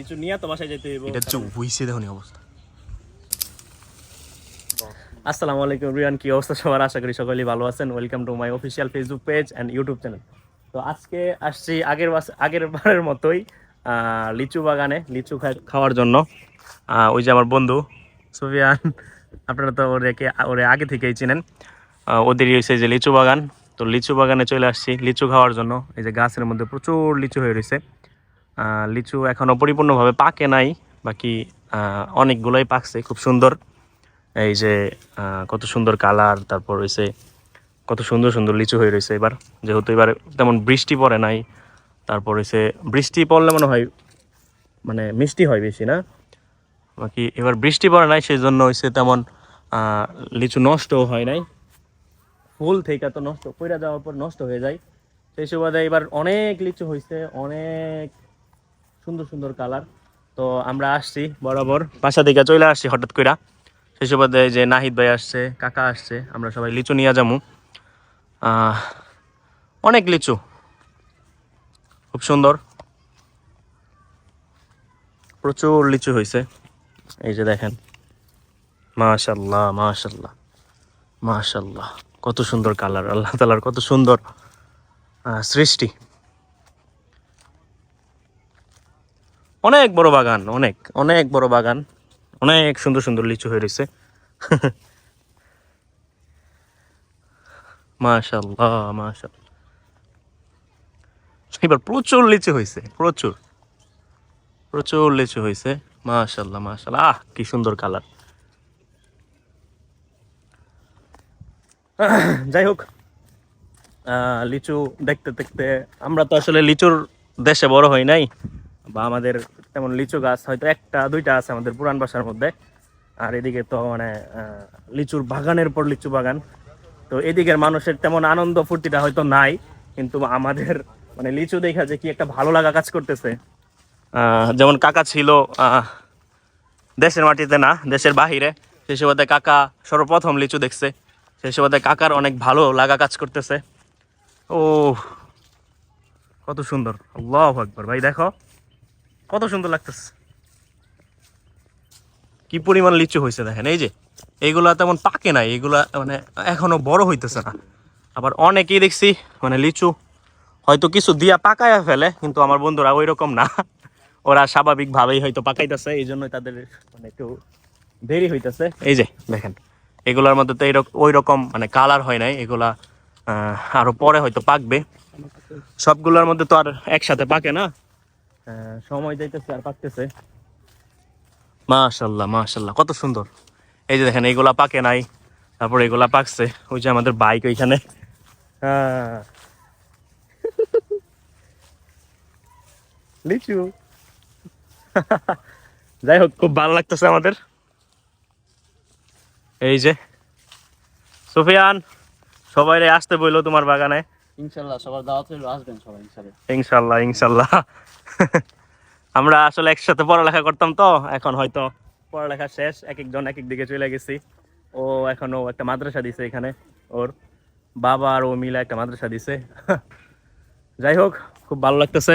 লিচু নিয়ে তো বাসায় যেতে হইব। এটা চোখ হইছে দেখুন অবস্থা। আসসালামু আলাইকুম রিয়ান কি অবস্থা সবার? আশা করি সকলেই ভালো আছেন। Welcome to my official Facebook page and YouTube channel তো আজকে আসছি আগের আগের বারের মতোই লিচু বাগানে লিচু খাওয়ার জন্য। আহ, ওই যে আমার বন্ধু সুফিয়ান আপনারা তো ওদেরকে ওরে আগে থেকেই চিনেন। ওদেরই হয়েছে যে লিচু বাগান। তো লিচু বাগানে চলে আসছি লিচু খাওয়ার জন্য। এই যে গাছের মধ্যে প্রচুর লিচু হয়ে রয়েছে লিচু এখনও পরিপূর্ণভাবে পাকে নাই, বাকি অনেকগুলোই পাকছে, খুব সুন্দর। এই যে কত সুন্দর কালার, তারপর হয়েছে কত সুন্দর সুন্দর লিচু হয়ে রয়েছে এবার। যেহেতু এবার তেমন বৃষ্টি পড়ে নাই, তারপর হয়েছে বৃষ্টি পড়লে মনে হয় মানে মিষ্টি হয় বেশি, না? বাকি এবার বৃষ্টি পড়ে নাই সেই জন্য হয়েছে তেমন লিচু নষ্টও হয় নাই। ফুল থেকে তো নষ্ট, পইরা যাওয়ার পর নষ্ট হয়ে যায়। সেই সুবাদে এবার অনেক লিচু হয়েছে অনেক সুন্দর সুন্দর কালার। তো আমরা আসছি বরাবর। বাসা দিকে চলে আসছি হঠাৎ কইরা। সেই সুবাদে যে নাহিদ ভাই আসছে, কাকা আসছে, আমরা সবাই লিচু নিয়ে যাব অনেক লিচু। খুব সুন্দর। প্রচুর লিচু হয়েছে এই যে দেখেন। মাশাল্লাহ মাশাল্লাহ মাশাল্লাহ। কত সুন্দর কালার, আল্লাহ তালার কত সুন্দর সৃষ্টি। অনেক বড় বাগান অনেক। অনেক বড় বাগান। অনেক সুন্দর সুন্দর লিচু হয়ে রয়েছে। মাশাল্লাহ মাশাল্লাহ এবার প্রচুর লিচু হয়েছে প্রচুর। প্রচুর লিচু হয়েছে মাশাল্লাহ মাশাল্লাহ আহ কি সুন্দর কালার। যাই হোক আহ, লিচু দেখতে দেখতে আমরা তো আসলে লিচুর দেশে বড় হই নাই। বা আমাদের তেমন লিচু গাছ হয়তো একটা, দুইটা আছে আমাদের পুরান বাসার মধ্যে। আর এদিকে তো মানে লিচুর বাগানের পর লিচু বাগান। তো এদিকের মানুষের তেমন আনন্দ ফুর্তিটা হয়তো নাই, কিন্তু আমাদের মানে লিচু দেখা যে কি একটা ভালো লাগা কাজ করতেছে। যেমন কাকা ছিল দেশের মাটিতে না, দেশের বাহিরে সেই সুবাদে কাকা সর্বপ্রথম লিচু দেখছে। সেই সুবাদে কাকার অনেক ভালো লাগা কাজ করতেছে। ও কত সুন্দর। আল্লাহ ভাই, দেখো। কত সুন্দর লাগতেছে। কি পরিমাণ লিচু হয়েছে দেখেন, এই যে, এইগুলা তেমন পাকে নাই এগুলা মানে এখনও বড় হইতেছে না। আবার অনেকেই দেখছি মানে লিচু হয়তো কিছু দিয়া পাকায়া ফেলে, কিন্তু আমার বন্ধুরা ওই রকম না। ওরা স্বাভাবিকভাবেই হয়তো পাকাইতেছে, এই জন্যই তাদের মানে একটু দেরি হইতেছে। এই যে, দেখেন, এগুলার মধ্যে তো এরকম ওই রকম মানে কালার হয় নাই, এগুলা আরও পরে হয়তো পাকবে। সবগুলোর মধ্যে তো আর একসাথে পাকে না। সময় যাইতেছে আর পাকতেছে। মাশাল্লাহ মাশাল্লাহ কত সুন্দর। এই যে দেখেন এইগুলা পাকে নাই তারপর এগুলা পাকছে। ওই যে আমাদের বাইক ওইখানে। লিচু। যাই হোক খুব ভালো লাগতেছে আমাদের। এই যে সুফিয়ান সবাই আসতে বইলো তোমার বাগানে। ইনশাল্লাহ সবার দাওয়াত হইল, আসবেন সবাই ইনশাল্লাহ। ইনশাল্লাহ আমরা আসলে একসাথে পড়ালেখা করতাম তো, এখন হয়তো পড়ালেখা শেষ এক একজন এক এক দিকে চলে গেছি। ও এখনও একটা মাদ্রাসা দিছে এখানে, ওর বাবা আর ও মিলে একটা মাদ্রাসা দিছে। যাই হোক, খুব ভালো লাগতেছে।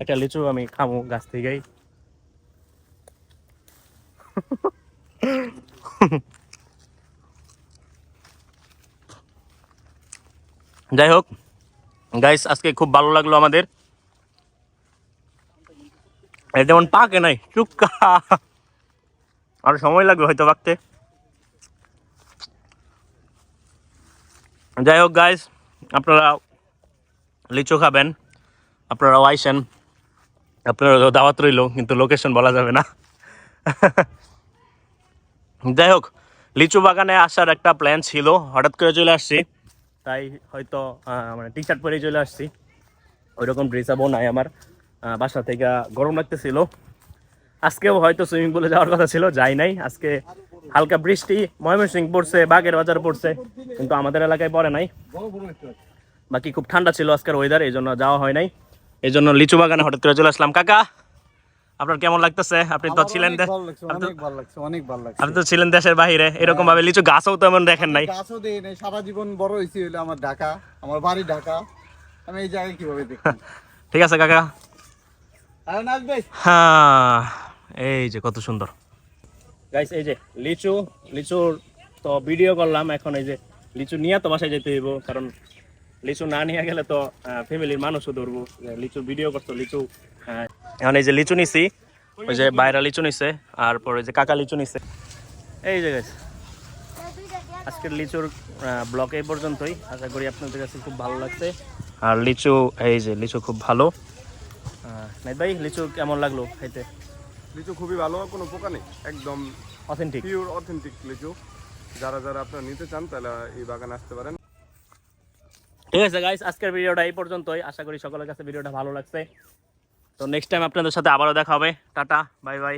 একটা লিচু আমি খামু গাছ থেকেই। যাই হোক গাইস আজকে খুব ভালো লাগল আমাদের। যেমন পাকে নাই, চুক্কা। আর সময় লাগবে হয়তো পাকতে। যাই হোক গাইস আপনারা লিচু খাবেন আপনারাও আইসেন, আপনারা দাওয়াত রইল, কিন্তু লোকেশন বলা যাবে না। যাই হোক লিচু বাগানে আসার একটা প্ল্যান ছিল, হঠাৎ করে চলে আসছি। তাই হয়তো মানে টি শার্ট পরেই চলে আসছি। ওই রকম ড্রেস আপও নাই আমার। বাসা থেকে গরম লাগতেছিল। আজকেও হয়তো সুইমিং পুলে যাওয়ার কথা ছিল, যাই নাই। আজকে হালকা বৃষ্টি ময়মনসিং পড়ছে বাগের বাজার পড়ছে, কিন্তু আমাদের এলাকায় পড়ে নাই। বাকি খুব ঠান্ডা ছিল আজকের ওয়েদার এই জন্য যাওয়া হয় নাই। এই জন্য লিচু বাগানে হঠাৎ করে চলে আসলাম। কাকা! আপনার কেমন লাগতেছে? আপনি তো ছিলেন আপনি তো- অনেক ভালো লাগছে অনেক ভালো লাগছে। আপনি তো ছিলেন দেশের বাইরে এরকম ভাবে লিচু গাছও তেমন দেখেন নাই। গাছও দেই নাই সারা জীবন বড় হয়েছি হলো আমার ঢাকা আমার বাড়ি ঢাকা। আমি এই জায়গায় কীভাবে দেখি? ঠিক আছে কাকা। হ্যাঁ এই যে কত সুন্দর। গাইস এই যে লিচু লিচুর তো ভিডিও করলাম এখন এই যে লিচু নিয়ে তো বাসায় যেতে হইব কারণ লিচু না নিয়ে গেলে তো ফ্যামিলির মানুষও ধরবো। লিচু ভিডিও করতো লিচু এখন এই যে লিচু নিছি ওই যে বাইরা লিচু নিছে আর পরে যে কাকা লিচু নিছে। এই যে guys, আজকের লিচুর ব্লগ এই পর্যন্তই। আশা করি আপনাদের কাছে খুব ভালো লাগছে। আর লিচু এই যে লিচু খুব ভালো। নাইত ভাই লিচু কেমন লাগল খাইতে? লিচু খুবই ভালো কোনো পোকা নেই। একদম অথেন্টিক পিওর অথেন্টিক লিচু। যারা যারা আপনারা নিতে চান তাহলে এই বাগানে আসতে পারেন। ঠিক আছে গাইস আজকের ভিডিওটা এই পর্যন্তই। আশা করি সকলের কাছে ভিডিওটা ভালো লাগছে। তো নেক্সট টাইম আপনাদের সাথে আবারও দেখা হবে। Tata bye bye